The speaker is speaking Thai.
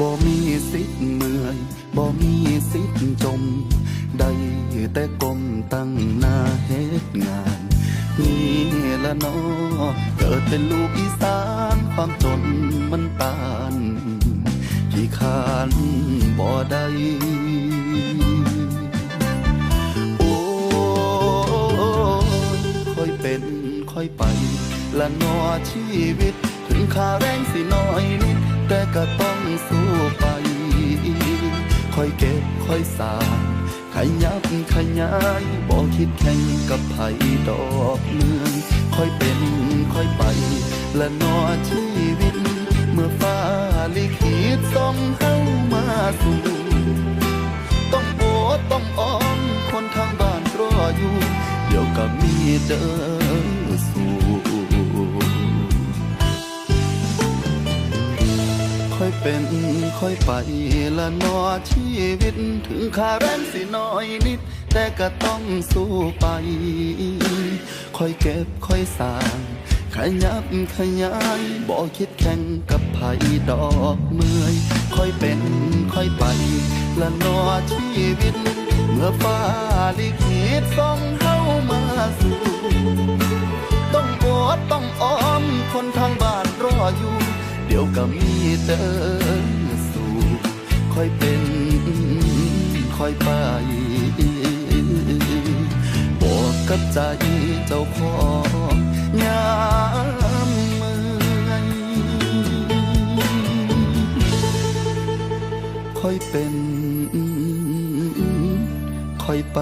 บ่มีสิทธิ์เมื่อยบ่มีสิทธิ์จม ได้แต่ก้มตั้งหน้าเฮ็ดงานนี่ละเนอเกิดเป็นลูกอีสานความจนมันตานขี้ขานบ่ได้โอ้ยค่อยเป็นค่อยไป ละนอชีวิต ถึงค่าแรงสิน้อยนิด แต่ก็ต้องสู้ ค่อยเก็บค่อยสางขยับขยายบอกคิดแข่งกับไผดอกเมือง ค่อยเป็นค่อยไป และนอชีวิต เมื่อฟ้าลิขิตส่งเฮามาสู่ต้องโอต้องอ้อมคนทางบ้านรออยู่ เดี๋ยวก็มีเดิน ค่อยเป็นค่อยไปละนอชีวิต ถึงคาแรงสิน้อยนิด แต่ก็ต้องสู้ไป ค่อยเก็บค่อยสร้าง ขยับขยายบอกคิดแข่งกับไผดอกเมื่อยค่อยเป็นค่อยไปละนอชีวิต เมื่อฟ้าลิขิตส่งเฮามาสู่ต้องอดต้องอ้อมคนทางบ้านรออยู่ ดี๋ยวก็มีเดินสู่ ค่อยเป็น ค่อยไปบอกกับใจเจ้าของยามเมื่อยค่อยเป็น ค่อยไป